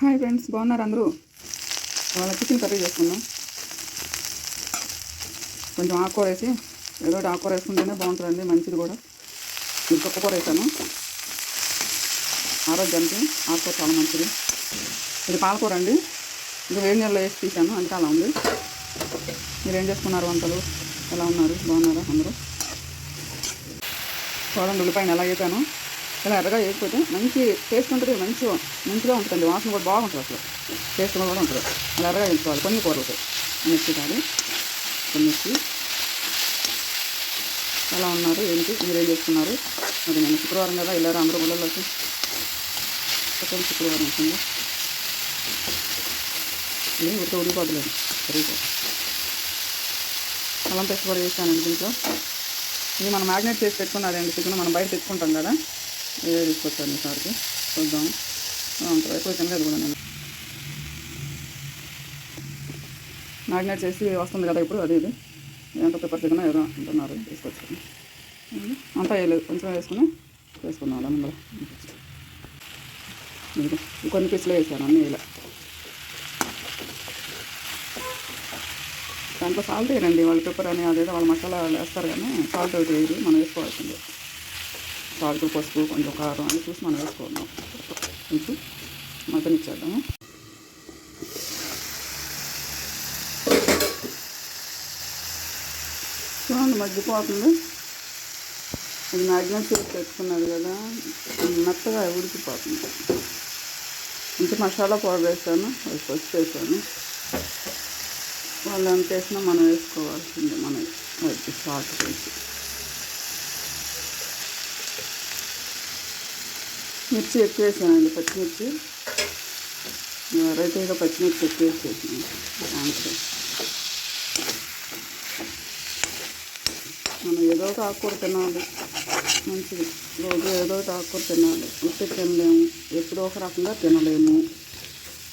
Hi friends బాగున్నారు అందరూ? వాళ్ళ చికెన్ కర్రీ చేసుకున్నాం కొంచెం ఆకుకూర వేసి ఏదో ఒకటి ఆకుకూర వేసుకుంటేనే బాగుంటుందండి మంచిది కూడా. నేను కూర వేసాను. ఆరోగ్యానికి ఆకుకూర చాలా మంచిది. ఇది పాలకూర అండి. ఇది వేడి నీళ్ళలో వేసి తీసాను అంతా అలా ఉంది. మీరు ఏం చేసుకున్నారు వంటలు? ఎలా ఉన్నారు? బాగున్నారా అందరూ? చూడండి ఉల్లిపాయను ఎలా వేసాను ఇలా ఎర్రగా వేసుకుంటే మంచి టేస్ట్ ఉంటుంది మంచి మంచిగా ఉంటుంది వాసన కూడా బాగుంటుంది అసలు. టేస్ట్ కూడా ఉంటుంది అలా ఎర్రగా వేసుకోవాలి. కొన్ని కూరలకి మిర్చి కానీ కొన్ని మిర్చి. ఎలా ఉన్నారు? ఏంటి? మీరేం చేసుకున్నారు మరి నేను శుక్రవారం కదా వెళ్ళారు? అందరూ పిల్లలకి సెకండ్ శుక్రవారం వచ్చింది? ఇది ఉడితే ఉడిపోతులేదు. సరిగ్గా. అల్లం పేస్ట్ కూడా వేసానండి దీంట్లో. ఇది మనం మ్యాగ్నేట్ చేసి పెట్టుకున్నారండి? చికెన్ మనం బయట తెచ్చుకుంటాం కదా. ఇదే తీసుకొచ్చాను ఈసారికి చూద్దాం అంతవరకు వచ్చింది అది కూడా నేను మ్యాగ్నేట్ చేసి వస్తుంది కదా ఇప్పుడు అది ఇది. ఎంత పేపర్ చికెన్ ఏదో అంటున్నారు తీసుకొచ్చాను అంతా వేయలేదు కొంచెం వేసుకుని వేసుకున్నాం అలా ముందర. కొన్ని పీసులు వేసాను అన్నీ ఇలా. దాంట్లో సాల్ట్ వేయండి వాళ్ళ పెప్పర్ అని అదేదో వాళ్ళ మసాలా వేస్తారు కానీ సాల్ట్ ఒకటి వేయదు మనం వేసుకోవాల్సిందే. సాల్ట్ పసుపు కొంచెం కారం అని చూసి మనం వేసుకుందాం కొంచెం మటన్ ఇచ్చేద్దాము. చూడండి మగ్గిపోతుంది. అది మ్యాగ్నెట్ చేసి పెట్టుకున్నది కదా. మెత్తగా ఉడికిపోతుంది. ఇంత మసాలా పౌడర్ వేసాను. అది ఫస్ట్ వేసాను. వాళ్ళు ఎంత వేసినా మనం వేసుకోవాల్సిందే మనం సాల్ట్ వేసి. మిర్చి ఎక్కువ వేసానండి పచ్చిమిర్చి వెరైటీగా పచ్చిమిర్చి ఎక్కువ వేసేసాను దాంట్లో. మనం ఏదో ఒక ఆకుకూర తినాలి మంచిది. రోజు ఏదో ఒకటి ఆకుకూర తినాలి ఉత్తి తినలేము ఎప్పుడో ఒక రకంగా తినలేము.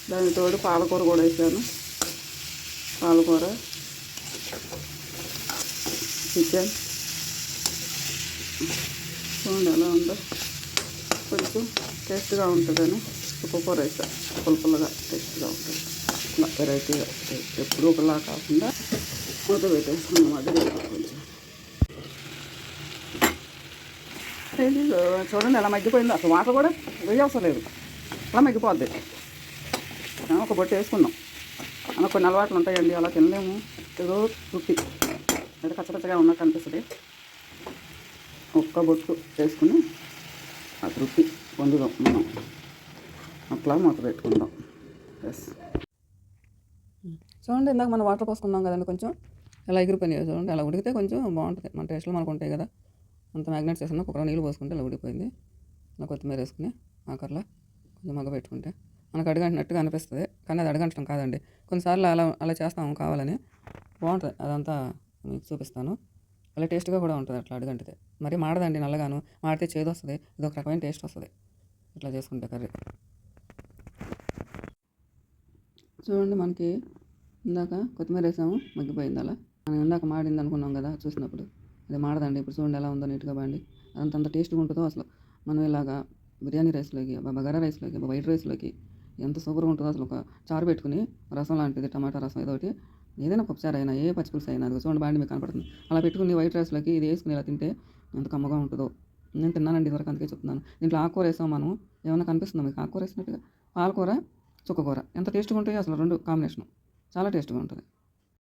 దాని తోడు పాలకూర కూడా వేసాను. పాలకూర చికెన్. చూడండి ఎలా ఉందో. కొంచెం టేస్ట్గా ఉంటుందని ఉప్పుకూర వేసా. పులపలగా టేస్ట్గా ఉంటుంది. ఇట్లా వెరైటీగా ఎప్పుడు ఒకలా కాకుండా మూత పెట్టేసుకున్నాం అది కొంచెం. చూడండి ఎలా మగ్గిపోయిందో. అసలు వాటర్ కూడా వేయవసరం లేదు అలా మగ్గిపోద్ది. ఒక బొట్టు వేసుకున్నాం. అలా కొన్ని అలవాట్లు ఉంటాయండి. అలా తినలేము. ఏదో రుట్టి ఏదో కచ్చపచ్చగా ఉన్నట్టు అనిపిస్తుంది. ఒక్క బొట్టు వేసుకుని ఆ తృప్తి పొందుదాం. మనం అట్లా మూత పెట్టుకుందాం. ఎస్ చూడండి ఇందాక మనం వాటర్ పోసుకున్నాం కదండి కొంచెం. ఎలా ఎగిరిపోయినాయి చూడండి అలా ఉడికితే కొంచెం బాగుంటుంది. మన టేస్ట్లో మనకు ఉంటాయి కదా. అంత మ్యాగ్నెట్ చేసిన కుక్కర నీళ్ళు పోసుకుంటే అలా ఉడికిపోయింది. అలా కొత్తిమీర వేసుకుని ఆకర్లా కొంచెం మగ్గ పెట్టుకుంటే మనకు అడగంటినట్టుగా అనిపిస్తుంది. కానీ అది అడగంటం కాదండి. కొన్నిసార్లు అలా అలా చేస్తాము కావాలని. బాగుంటుంది. అదంతా మీకు చూపిస్తాను. అలా టేస్ట్గా కూడా ఉంటుంది అట్లా అడుగంటితే. మరి మాడదండి నల్లగాను మాడితే చేదు వస్తుంది ఇది ఒక రకమైన టేస్ట్ వస్తుంది. ఇట్లా చేసుకుంటే కర్రీ. చూడండి మనకి ఇందాక కొత్తిమీర వేసాము మగ్గిపోయింది అలా. మనం ఇందాక మాడింది అనుకున్నాం కదా చూసినప్పుడు. అది మాడదండి ఇప్పుడు చూడండి ఎలా ఉందో నీట్గా బాండి అదంత అంత టేస్ట్గా ఉంటుందో అసలు. మనం ఇలాగా బిర్యానీ రైస్లోకి బగారా రైస్లోకి వైట్ రైస్లోకి ఎంత సూపర్గా ఉంటుందో అసలు ఒక చారు పెట్టుకుని రసం లాంటిది టమాటా రసం ఏదో ఒకటి ఏదైనా పప్పుచారు అయినా ఏ పచ్చిపులుసు అయినా అది చూడండి బాండి మీకు కనపడుతుంది. అలా పెట్టుకుని వైట్ రైస్లోకి ఇది వేసుకుని ఇలా తింటే ఎంత కమ్మగా ఉంటుందో. నేను తిన్నానండి ఇదివరకు అందుకే చెప్తున్నాను. దీంట్లో ఆకుకూర వేసాం మనం. ఏమైనా కనిపిస్తుందా మీకు? ఆకుకూర వేసినట్టుగా? పాలకూర చుక్కకూర. ఎంత టేస్ట్గా ఉంటాయో అసలు రెండు కాంబినేషన్. చాలా టేస్ట్గా ఉంటుంది.